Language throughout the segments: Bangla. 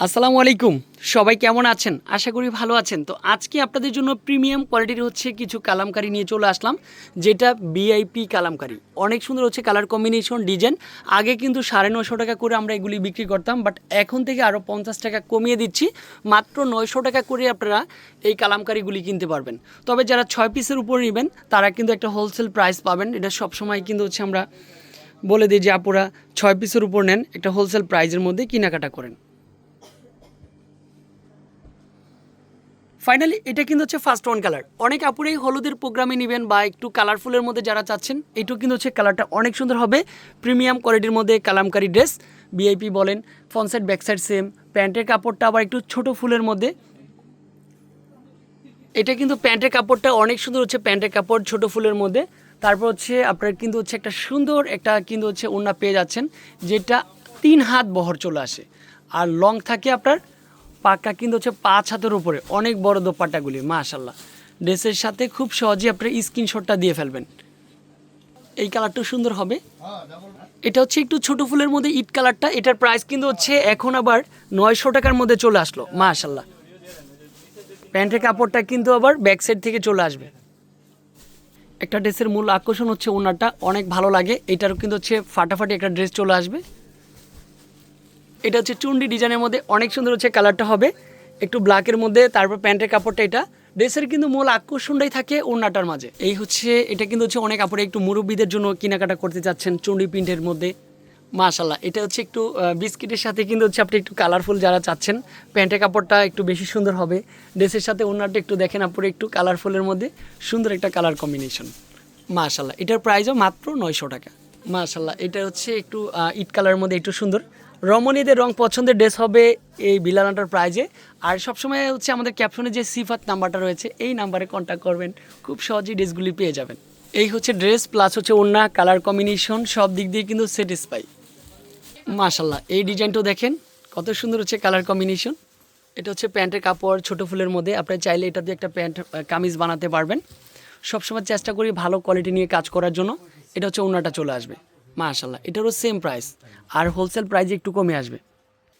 আসসালামু আলাইকুম। সবাই কেমন আছেন? আশা করি ভালো আছেন। তো আজকে আপনাদের জন্য প্রিমিয়াম কোয়ালিটির হচ্ছে কিছু কালামকারি নিয়ে চলে আসলাম, যেটা বিআইপি কালামকারি। অনেক সুন্দর হচ্ছে কালার কম্বিনেশন, ডিজাইন। আগে কিন্তু সাড়ে নশো টাকা করে আমরা এগুলি বিক্রি করতাম, বাট এখন থেকে আরও পঞ্চাশ টাকা কমিয়ে দিচ্ছি। মাত্র নয়শো টাকা করে আপনারা এই কালামকারিগুলি কিনতে পারবেন। তবে যারা ছয় পিসের উপর নেবেন, তারা কিন্তু একটা হোলসেল প্রাইস পাবেন। এটা সবসময় কিন্তু হচ্ছে আমরা বলে দিই যে আপুরা ছয় পিসের উপর নেন, একটা হোলসেল প্রাইজের মধ্যে কেনাকাটা করেন। ফাইনালি এটা কিন্তু হচ্ছে ফার্স্ট ওয়ান কালার অনেক আপুরেই হলুদের প্রোগ্রামে নেবেন বা একটু কালারফুলের মধ্যে যারা চাচ্ছেন এইটু কিন্তু হচ্ছে কালারটা অনেক সুন্দর হবে। প্রিমিয়াম কোয়ালিটির মধ্যে কালামকারি ড্রেস বিআইপি বলেন front side back side same প্যান্টের কাপড়টা আবার একটু ছোট ফুলের মধ্যে। এটা কিন্তু প্যান্টের কাপড়টা অনেক সুন্দর হচ্ছে প্যান্টের কাপড় ছোট ফুলের মধ্যে। তারপর হচ্ছে আপনার কিন্তু হচ্ছে একটা সুন্দর একটা কিন্তু হচ্ছে ওড়না পেয়ে যাচ্ছেন, যেটা তিন হাত বহর চলে আসে। আর লং থাকে আপনার পাক্কা কিন্তু হচ্ছে পাঁচ হাতের উপরে, অনেক বড় দোপাট্টাগুলি মাশাল্লাহ ড্রেসের সাথে খুব সহজেই আপনার স্ক্রিনশটটা দিয়ে ফেলবেন। এই কালারটা সুন্দর হবে। এটা হচ্ছে একটু ছোট ফুলের মধ্যে ইট কালারটা, এটার প্রাইস কিন্তু হচ্ছে এখন আবার নয়শো টাকার মধ্যে চলে আসলো মাশাল্লাহ প্যান্টের কাপড়টা কিন্তু আবার ব্যাক সাইড থেকে চলে আসবে। একটা ড্রেসের মূল আকর্ষণ হচ্ছে ওনারটা, অনেক ভালো লাগে। এটারও কিন্তু হচ্ছে ফাটাফাটি একটা ড্রেস চলে আসবে। এটা হচ্ছে চুন্ডি ডিজাইনের মধ্যে অনেক সুন্দর হচ্ছে কালারটা হবে। একটু ব্ল্যাকের মধ্যে, তারপর প্যান্টের কাপড়টা এটা। ড্রেসের কিন্তু মূল আকর্ষণটাই থাকে ওড়নাটার মাঝে। এই হচ্ছে, এটা কিন্তু হচ্ছে অনেক কাপড়ে একটু মুরব্বীদের জন্য কেনাকাটা করতে চাচ্ছেন চুন্ডি প্রিন্টের মধ্যে। মাশাল্লাহ এটা হচ্ছে একটু বিস্কিটের সাথে কিন্তু হচ্ছে আপনি একটু কালারফুল যারা চাচ্ছেন, প্যান্টের কাপড়টা একটু বেশি সুন্দর হবে। ড্রেসের সাথে ওড়নাটা একটু দেখেন আপুরে, একটু কালারফুলের মধ্যে সুন্দর একটা কালার কম্বিনেশন মাশাল্লাহ এটার প্রাইসও মাত্র নয়শো টাকা। মাশাল্লাহ এটা হচ্ছে একটু ইট কালারের মধ্যে একটু সুন্দর। রমণীদের রং পছন্দের ড্রেস হবে এই বিলানাটার প্রাইজে আর সবসময় হচ্ছে আমাদের ক্যাপশনে যে সিফাত নাম্বারটা রয়েছে, এই নাম্বারে কন্ট্যাক্ট করবেন। খুব সহজেই ড্রেসগুলি পেয়ে যাবেন। এই হচ্ছে ড্রেস প্লাস হচ্ছে ওড়না কালার কম্বিনেশন সব দিক দিয়ে কিন্তু স্যাটিসফাই মাশাল্লাহ এই ডিজাইনটাও দেখেন, কত সুন্দর হচ্ছে কালার কম্বিনেশন এটা হচ্ছে প্যান্টের কাপড়, ছোটো ফুলের মধ্যে। আপনি চাইলে এটা দিয়ে একটা প্যান্ট কামিজ বানাতে পারবেন। সবসময় চেষ্টা করি ভালো কোয়ালিটি নিয়ে কাজ করার জন্য। এটা হচ্ছে ওনাটা চলে আসবে। মাশাল্লাহ এটারও সেম প্রাইস আর হোলসেল প্রাইসে একটু কমে আসবে।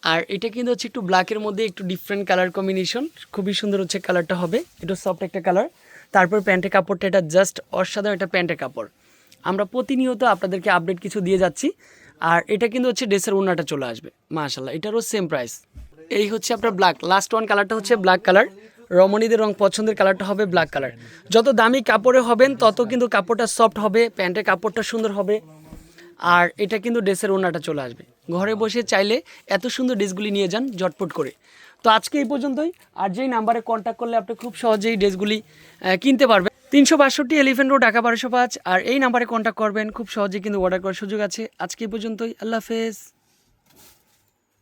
আর এটা কিন্তু হচ্ছে একটু ব্ল্যাকের মধ্যে একটু ডিফারেন্ট কালার কম্বিনেশন খুবই সুন্দর হচ্ছে কালারটা হবে এটা সফট একটা কালার তারপর প্যান্টের কাপড়টা, এটা জাস্ট অসাধারণ একটা প্যান্টের কাপড়। আমরা প্রতিনিয়ত আপনাদেরকে আপডেট কিছু দিয়ে যাচ্ছি, আর এটা কিন্তু হচ্ছে ড্রেসের ওনাটা চলে আসবে মাশাল্লাহ এটারও সেম প্রাইস এই হচ্ছে আপনার ব্ল্যাক লাস্ট ওয়ান কালারটা হচ্ছে ব্ল্যাক কালার রমণীদের রং পছন্দের কালারটা হবে ব্ল্যাক কালার যত দামি কাপড়ে হবেন, তত কিন্তু কাপড়টা সফট হবে, প্যান্টের কাপড়টা সুন্দর হবে। আর এটা কিন্তু ড্রেসের ওনাটা চলে আসবে। ঘরে বসে চাইলে এত সুন্দর ড্রেসগুলি নিয়ে যান জটপট করে। তো আজকে এই পর্যন্তই। আর যেই নাম্বারে কন্ট্যাক্ট করলে আপনি খুব সহজেই ড্রেসগুলি কিনতে পারবেন। তিনশো বাষট্টি এলিফেন্ট রোড ঢাকা বারোশো পাঁচ। আর এই নাম্বারে কন্ট্যাক্ট করবেন, খুব সহজেই কিন্তু অর্ডার করার সুযোগ আছে। আজকে এই পর্যন্তই। আল্লাহ হাফেজ।